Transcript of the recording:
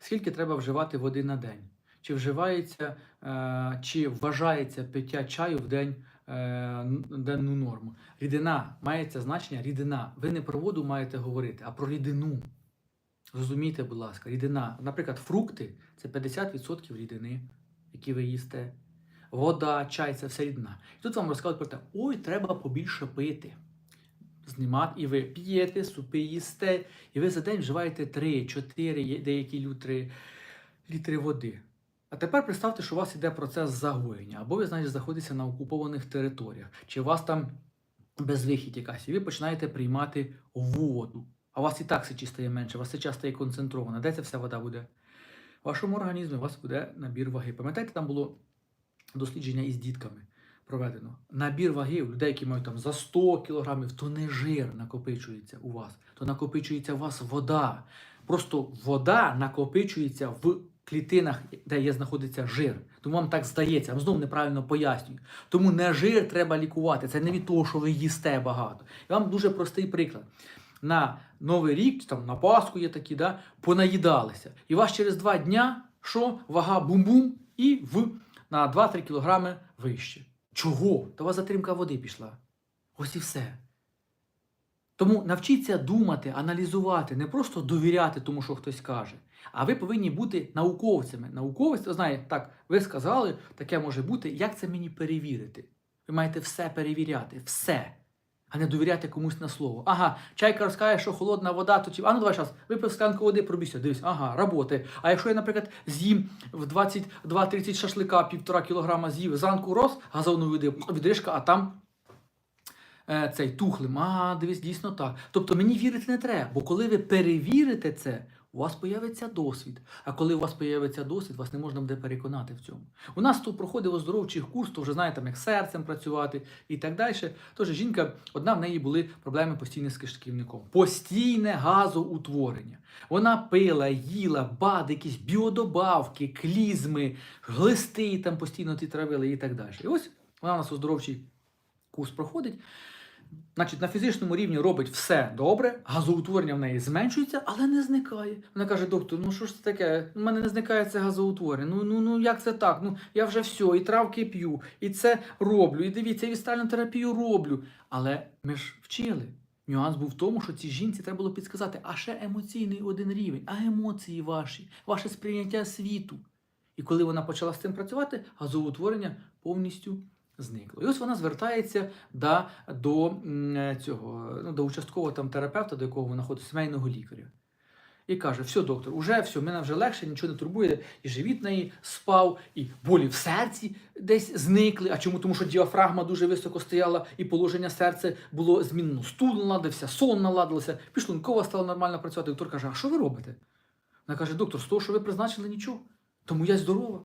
скільки треба вживати води на день. Чи вживається, е, чи вважається пиття чаю в день е, денну норму. Рідина мається значення рідина. Ви не про воду маєте говорити, а про рідину. Зрозумійте, будь ласка, рідина. Наприклад, фрукти це 50% рідини, які ви їсте. Вода, чай це все рідина. І тут вам розказують про те, ой, треба побільше пити. Знімати, і ви п'єте, супи їсте, і ви за день вживаєте 3-4, деякі літри, літри води. А тепер представте, що у вас іде процес загоєння, або ви, знаєте, знаходитеся на окупованих територіях, чи у вас там безвихідь якась, і ви починаєте приймати воду. А у вас і так сечі стає менше, у вас сеча стає концентрована. Де ця вся вода буде? В вашому організмі у вас буде набір ваги. Пам'ятаєте, там було дослідження із дітками проведено. Набір ваги у людей, які мають там за 100 кілограмів, то не жир накопичується у вас, то накопичується у вас вода. Просто вода накопичується в клітинах, де є знаходиться жир. Тому вам так здається, вам знову неправильно пояснюю. Тому не жир треба лікувати. Це не від того, що ви їсте багато. Я вам дуже простий приклад. На Новий рік, там на Пасху є такі, да, понаїдалися. І вас через два дня що? Вага бум-бум і в на 2-3 кілограми вище. Чого? Та у вас затримка води пішла. Ось і все. Тому навчіться думати, аналізувати, не просто довіряти тому, що хтось каже. А ви повинні бути науковцями. Науковець, то знає, так, ви сказали, таке може бути. Як це мені перевірити? Ви маєте все перевіряти, все. А не довіряти комусь на слово. Ага, чайка розкаже, що холодна вода, то ті. А ну давай час, випив склянку води, пробійся, дивись, ага, роботи. А якщо я, наприклад, з'їм в 22-30 шашлика півтора кілограма з'їв, зранку роз, газовну відрижка, а там цей тухлим. А, дивись, дійсно так. Тобто мені вірити не треба, бо коли ви перевірите це, у вас появиться досвід. А коли у вас появиться досвід, вас не можна буде переконати в цьому. У нас тут проходив оздоровчих курс, то вже знаєте, там як серцем працювати і так далі. Тож жінка, одна в неї були проблеми постійне з кишківником. Постійне газоутворення. Вона пила, їла, бади, якісь біодобавки, клізми, глисти там постійно ті травили і так далі. І ось вона у нас оздоровчий курс проходить. Значить, на фізичному рівні робить все добре, газоутворення в неї зменшується, але не зникає. Вона каже: доктор, ну що ж це таке? У мене не зникає це газоутворення. Ну ну ну як це так? Ну я вже все, і травки п'ю, і це роблю, і дивіться, і вістальну терапію роблю. Але ми ж вчили. Нюанс був в тому, що цій жінці треба було підсказати, а ще емоційний один рівень, а емоції ваші, ваше сприйняття світу. І коли вона почала з цим працювати, газоутворення повністю зникло. І ось вона звертається да, до цього, ну, до участкового там терапевта, до якого вона ходить, сімейного лікаря. І каже: все, доктор, уже все, мене вже легше, нічого не турбує, і живіт неї спав, і болі в серці десь зникли. А чому? Тому що діафрагма дуже високо стояла, і положення серця було змінено. Стул наладився, сон наладився, підшлункова стала нормально працювати. Доктор каже: А що ви робите? Вона каже: доктор, з того, що ви призначили нічого, тому я здорова.